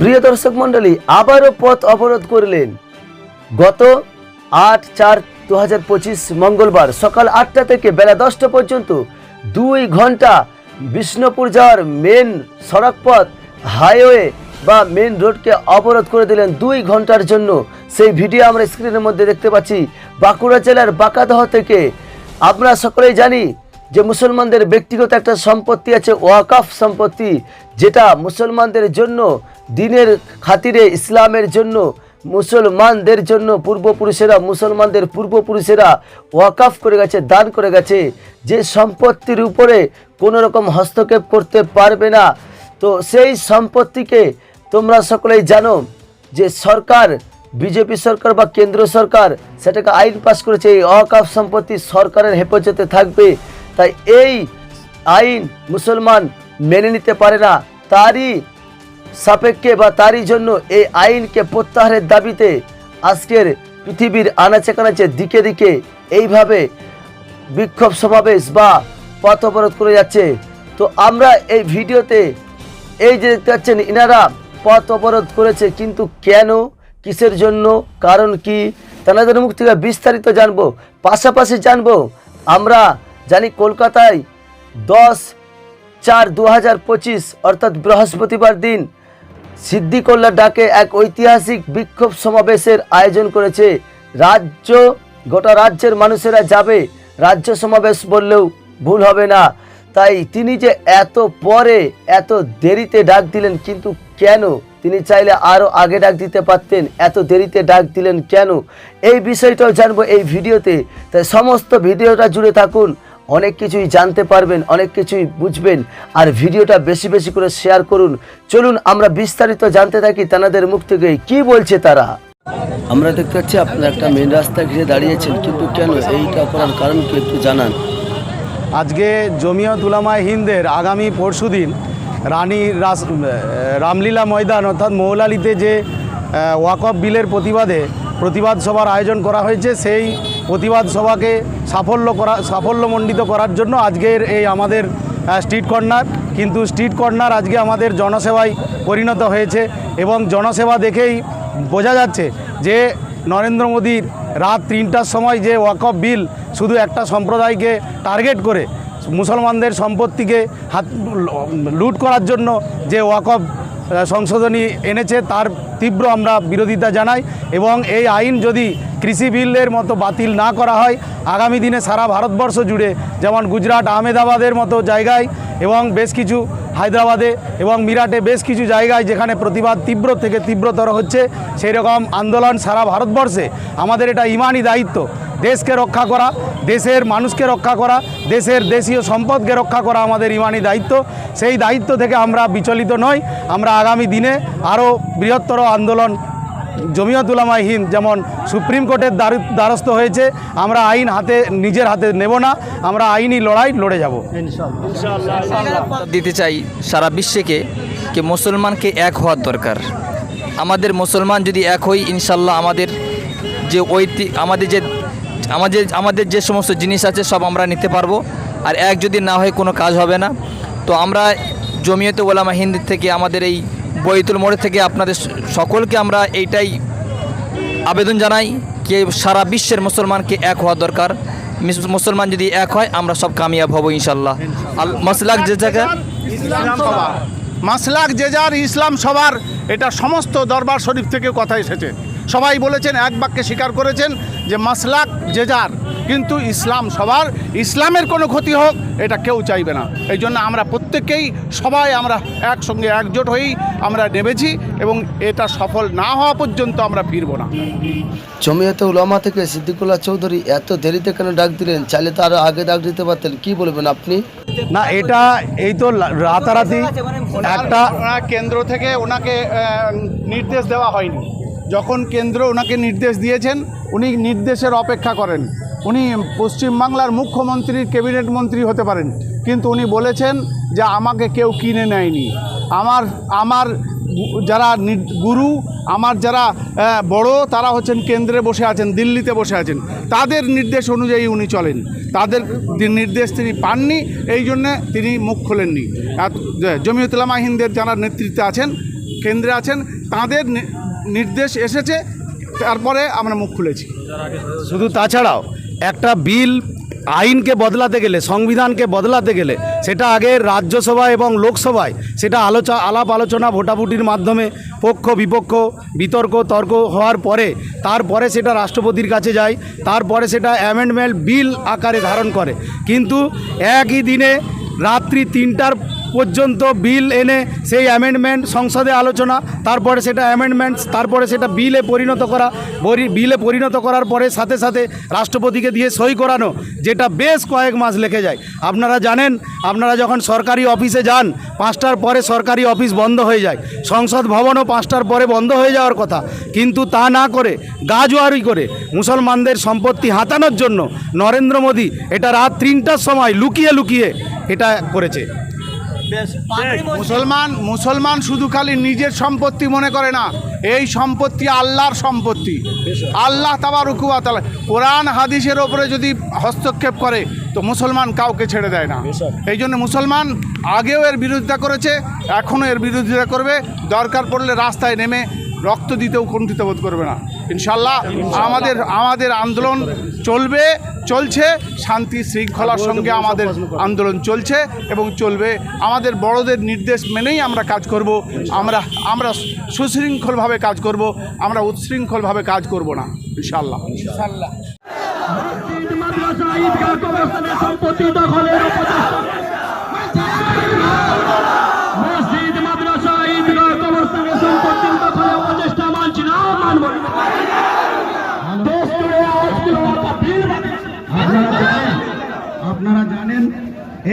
প্রিয় দর্শক মণ্ডলী, আবারও পথ অবরোধ করলেন। গত আট চার দু হাজার পঁচিশ মঙ্গলবার সকাল আটটা থেকে বেলা দশটা পর্যন্ত দুই ঘণ্টা বিষ্ণুপুর যাওয়ার মেন সড়ক পথ হাইওয়ে বা মেন রোডকে অবরোধ করে দিলেন দুই ঘণ্টার জন্য। সেই ভিডিও আমরা স্ক্রিনের মধ্যে দেখতে পাচ্ছি। বাঁকুড়া জেলার বাঁকাদহ থেকে আমরা সকলেই জানি যে মুসলমানদের ব্যক্তিগত একটা সম্পত্তি আছে, ওয়াকাফ সম্পত্তি, যেটা মুসলমানদের জন্য দিনের খাতিরে ইসলামের জন্য, মুসলমানদের জন্য, পূর্বপুরুষেরা, মুসলমানদের পূর্বপুরুষেরা ওয়াকাফ করে গেছে, দান করে গেছে। যে সম্পত্তির উপরে কোনো রকম হস্তক্ষেপ করতে পারবে না, তো সেই সম্পত্তিকে তোমরা সকলেই জানো যে সরকার, বিজেপি সরকার বা কেন্দ্র সরকার, সেটাকে আইন পাস করেছে, এই অকাফ সম্পত্তি সরকারের হেফাজতে থাকবে। তাই এই আইন মুসলমান মেনে নিতে পারে না। তারই সাপেক্ষে বা তারই জন্য এই আইনকে প্রত্যাহারের দাবিতে আজকের পৃথিবীর আনাচে কানাচে দিকে দিকে এইভাবে বিক্ষোভ সমাবেশ বা পথ অবরোধ করে যাচ্ছে। তো আমরা এই ভিডিওতে এই যে দেখতে পাচ্ছেন, ইনারা পথ অবরোধ করেছে, কিন্তু কেন, কিসের জন্য, কারণ কি তেনাদের মুখ থেকে বিস্তারিত জানব। পাশাপাশি জানব, আমরা জানি কলকাতায় দশ চার দু অর্থাৎ বৃহস্পতিবার দিন সিদ্দিকোল্লা ডাকে এক ঐতিহাসিক বিক্ষোভ সমাবেশের আয়োজন করেছে। রাজ্য, গোটা রাজ্যের মানুষেরা যাবে। রাজ্য সমাবেশ বললেও ভুল হবে না। তাই তিনি যে এত পরে, এত দেরিতে ডাক দিলেন, কিন্তু কেন? তিনি চাইলে আরও আগে ডাক দিতে পারতেন। এত দেরিতে ডাক দিলেন কেন? এই বিষয়টাও জানব এই ভিডিওতে। তাই সমস্ত ভিডিওটা জুড়ে থাকুন। অনেক কিছুই জানতে পারবেন অনেক কিছুই বুঝবেন। আর ভিডিওটা বেশি বেশি করে শেয়ার করুন। চলুন আমরা বিস্তারিত জানতে থাকি তানাদের মুখ থেকে কি বলছে তারা? আমরা দেখতে পাচ্ছি আপনারা একটা মেন রাস্তা ঘিরে দাঁড়িয়েছেন কিন্তু কেন এইটা করার কারণ কি একটু জানান। আজকে জমিয়ত উলামায় হিন্দের আগামী পরশুদিন রানী রাস রামলীলা ময়দান অর্থাৎ মৌলালিতে যে ওয়াকফ বিলের প্রতিবাদে প্রতিবাদ সভার আয়োজন করা হয়েছে সেই প্রতিবাদ সভাকে সাফল্য করা সাফল্যমণ্ডিত করার জন্য আজকের এই আমাদের স্ট্রিট কর্নার কিন্তু স্ট্রিট কর্নার আজকে আমাদের জনসেবায় পরিণত হয়েছে এবং জনসেবা দেখেই বোঝা যাচ্ছে যে নরেন্দ্র মোদীর রাত তিনটার সময় যে ওয়াকফ বিল শুধু একটা সম্প্রদায়কে টার্গেট করে মুসলমানদের সম্পত্তিকে হাত লুট করার জন্য যে ওয়াকফ আহ, সংশোধনী এনেছে, তার তীব্র আমরা বিরোধিতা জানাই এবং এই আইন যদি কৃষি বিলের মতো বাতিল না করা হয়, আগামী দিনে সারা ভারতবর্ষ জুড়ে, যেমন গুজরাট, আহমেদাবাদের মতো জায়গায় এবং বেশ কিছু হায়দ্রাবাদে এবং মিরাটে বেশ কিছু জায়গায় যেখানে প্রতিবাদ তীব্র থেকে তীব্রতর হচ্ছে সেই রকম আন্দোলন সারা ভারতবর্ষে। আমাদের এটা ইমানই দায়িত্ব। দেশকে রক্ষা করা দেশের মানুষকে রক্ষা করা দেশের দেশীয় সম্পদকে রক্ষা করা আমাদের ইমানি দায়িত্ব। সেই দায়িত্ব থেকে আমরা বিচলিত নই। আমরা আগামী দিনে আরও বৃহত্তর আন্দোলন জমিয়ত উলামায়ে হিন্দ যেমন সুপ্রিম কোর্টের দ্বার- দ্বারস্থ হয়েছে আমরা আইন হাতে নিজের হাতে নেব না আমরা আইনি লড়াই লড়ে যাব। দিতে চাই সারা বিশ্বকে কি মুসলমানকে এক হওয়ার দরকার। আমাদের মুসলমান যদি এক হই ইনশাল্লাহ আমাদের যে ঐতি আমাদের যে আমাদের আমাদের যে সমস্ত জিনিস আছে সব আমরা নিতে পারব। আর এক যদি না হয় কোনো কাজ হবে না। তো আমরা জমিয়তে ওলামা হিন্দ থেকে আমাদের এই বইতুল মোড় থেকে আপনাদের সকলকে আমরা এইটাই আবেদন জানাই যে সারা বিশ্বের মুসলমানকে এক হওয়া দরকার। মুসলমান যদি এক হয়, আমরা সব কামিয়াব হব ইনশাল্লাহ। মাসলাক যে জায়গা মাসলাক যে যার ইসলাম সবার এটা সমস্ত দরবার শরীফ থেকে কথা এসেছে। সবাই বলেছেন, এক বাক্যে স্বীকার করেছেন যে মাসলাক যে যার কিন্তু ইসলাম সবার ইসলামের কোনো ক্ষতি হোক এটা কেউ চাইবে না। এই জন্য আমরা প্রত্যেকেই সবাই আমরা একসঙ্গে একজোট হয়েই আমরা নেমেছি এবং এটা সফল না হওয়া পর্যন্ত আমরা ফিরবো না। জমিয়তে উলামা থেকে সিদ্দিকুল্লাহ চৌধুরী এত দেরিতে কেন ডাক দিলেন? চাইলে তো আরও আগে ডাক দিতে পারতেন। কি বলবেন আপনি? না এটা এই তো রাতারাতি একটা কেন্দ্র থেকে ওনাকে নির্দেশ দেওয়া হয়নি। যখন কেন্দ্র ওনাকে নির্দেশ দিয়েছেন, উনি নির্দেশের অপেক্ষা করেন। উনি পশ্চিমবাংলার মুখ্যমন্ত্রীর ক্যাবিনেট মন্ত্রী হতে পারেন, কিন্তু উনি বলেছেন যে আমাকে কেউ কিনে নেয়নি। আমার আমার যারা গুরু, আমার যারা বড়, তারা হচ্ছেন কেন্দ্রে বসে আছেন, দিল্লিতে বসে আছেন। তাদের নির্দেশ অনুযায়ী উনি চলেন। তাদের নির্দেশ তিনি পাননি, এই জন্যে তিনি মুখ খোলেননি। জমিয়তুলামা হিন্দের যারা নেতৃত্বে আছেন, কেন্দ্রে আছেন, তাদের নির্দেশ এসেছে, তারপরে আমরা মুখ খুলেছি। শুধু তাছাড়াও, একটা বিল আইনকে বদলাতে গেলে, সংবিধানকে বদলাতে গেলে, সেটা আগে রাজ্যসভা এবং লোকসভায়, সেটা আলোচনা আলাপ আলোচনা ভোটাভুটির মাধ্যমে, পক্ষ, বিপক্ষ, বিতর্ক, তর্ক হওয়ার পরে, তারপরে সেটা রাষ্ট্রপতির কাছে যায়, তারপরে সেটা অ্যামেন্ডমেন্ট বিল আকারে ধারণ করে। কিন্তু একই দিনে রাত্রি তিনটার পর্যন্ত বিল এনে সেই অ্যামেন্ডমেন্ট সংসদে আলোচনা, তারপরে সেটা অ্যামেন্ডমেন্টস তারপরে সেটা বিলে পরিণত করা বিলে পরিণত করার পরে সাথে সাথে রাষ্ট্রপতিকে দিয়ে সই করানো, যেটা বেশ কয়েক মাস লেগে যায়। আপনারা জানেন, আপনারা যখন সরকারি অফিসে যান, পাঁচটার পরে সরকারি অফিস বন্ধ হয়ে যায়। সংসদ ভবনও পাঁচটার পরে বন্ধ হয়ে যাওয়ার কথা। কিন্তু তা না করে, গাজোয়ারি করে মুসলমানদের সম্পত্তি হাতানোর জন্য নরেন্দ্র মোদী এটা রাত তিনটার সময় লুকিয়ে লুকিয়ে এটা করেছে। মুসলমান মুসলমান শুধু খালি নিজের সম্পত্তি মনে করে না এই সম্পত্তি আল্লাহর সম্পত্তি। আল্লাহ তাবার তালা কোরআন হাদিসের ওপরে যদি হস্তক্ষেপ করে তো মুসলমান কাউকে ছেড়ে দেয় না। এই জন্য মুসলমান আগেও এর বিরোধিতা করেছে এখনও এর বিরোধিতা করবে দরকার পড়লে রাস্তায় নেমে রক্ত দিতেও কুণ্ঠিত বোধ করবে না। ইনশাল্লাহ আমাদের আমাদের আন্দোলন চলবে, চলছে, শান্তি শৃঙ্খলার সঙ্গে আমাদের আন্দোলন চলছে এবং চলবে। আমাদের বড়দের নির্দেশ মেনেই আমরা কাজ করব। আমরা আমরা সুশৃঙ্খলভাবে কাজ করব, আমরা উচ্ছৃঙ্খলভাবে কাজ করব না ইনশাল্লাহ কবরস্থানের সম্পত্তি দখলের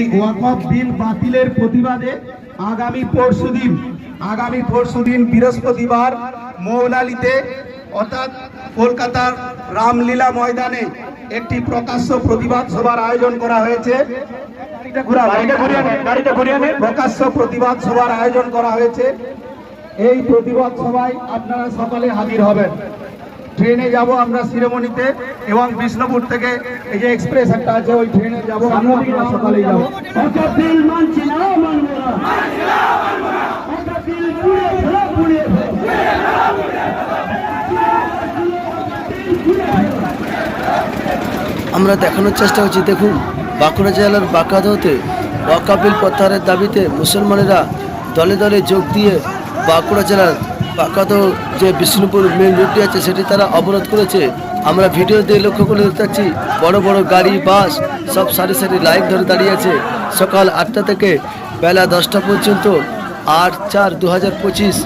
এই ওয়াকফ বিল বাতিলের প্রতিবাদে আগামী পরশুদিন আগামী পরশুদিন বৃহস্পতিবার মৌলালিতে অর্থাৎ কলকাতার রামলীলা ময়দানে একটি প্রকাশ্য প্রতিবাদ সভার আয়োজন করা হয়েছে। প্রকাশ্য প্রতিবাদ সভার আয়োজন করা হয়েছে। এই প্রতিবাদ সভায় আপনারা সকালে হাজির হবেন। ট্রেনে যাব আমরা শিরোমণিতে এবং বিষ্ণুপুর থেকে এই যে এক্সপ্রেস একটা আছে ওই ট্রেনে যাব। আমরা সকালে যাব। আমরা দেখানোর চেষ্টা করছি দেখুন বাঁকুড়া জেলার বাঁকাদহতে ওয়াকাবিল প্রত্যাহারের দাবিতে মুসলমানেরা দলে দলে যোগ দিয়ে বাঁকুড়া জেলার বাঁকাদহ যে বিষ্ণুপুর মেন রুটটি আছে সেটি তারা অবরোধ করেছে। আমরা ভিডিও দিয়ে লক্ষ্য করে দেখতে পাচ্ছি, বড় বড় গাড়ি, বাস, সব সারি সারি লাইন ধরে দাঁড়িয়ে আছে। সকাল আটটা থেকে বেলা দশটা পর্যন্ত আট চার দু হাজার পঁচিশ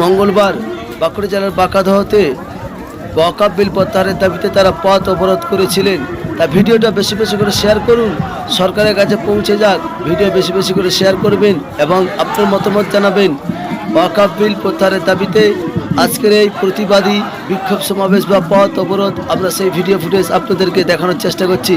মঙ্গলবার বাঁকুড়া জেলার বাঁকাদহতে ওয়াকাপ বিল প্রত্যাহারের দাবিতে তারা পথ অবরোধ করেছিলেন। তা ভিডিওটা বেশি বেশি করে শেয়ার করুন। সরকারের কাছে পৌঁছে যাক। ভিডিও বেশি বেশি করে শেয়ার করবেন এবং আপনার মতামত জানাবেন। ওয়াকাপ বিল প্রত্যাহারের দাবিতে আজকের এই প্রতিবাদী বিক্ষোভ সমাবেশ বা পথ অবরোধ আমরা সেই ভিডিও ফুটেজ আপনাদেরকে দেখানোর চেষ্টা করছি।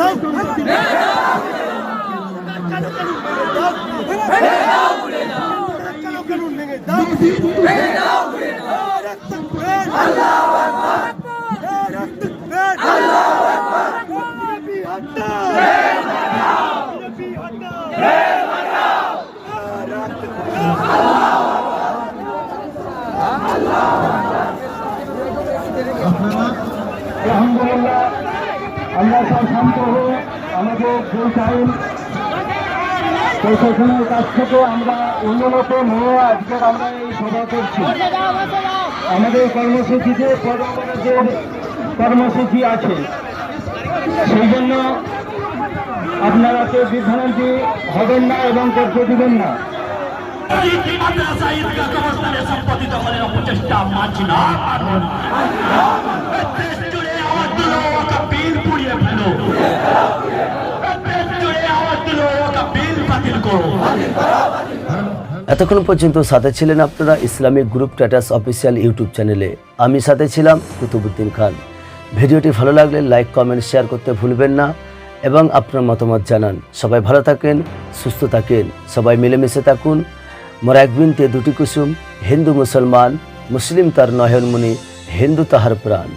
আলহামদুলিল্লাহ আমরা সব শান্ত হয়ে আমাদের ফুল টাইম প্রশাসনের কাছ থেকে আমরা উন্নত নিয়ে আজকে আমরা এই সভা করছি। আমাদের কর্মসূচিতে পরবর্তী যে কর্মসূচি আছে। সেই জন্য আপনারা কেউ বিভ্রান্তি হবেন না এবং করতে দিবেন না। সম্পত্তি মানছি না। ফেলো এতক্ষণ পর্যন্ত সাথে ছিলেন আপনারা Islamic group status official YouTube চ্যানেলে। আমি সাথে ছিলাম কুতুবুদ্দিন খান। ভিডিওটি ভালো লাগলে লাইক, কমেন্ট, শেয়ার করতে ভুলবেন না এবং আপনার মতামত জানান। সবাই ভালো থাকেন, সুস্থ থাকেন। সবাই মিলেমিশে থাকুন। মোরা একবিনতে দুটি কুসুম, হিন্দু মুসলমান, মুসলিম তার নয়নমণি, হিন্দু তাহার প্রাণ।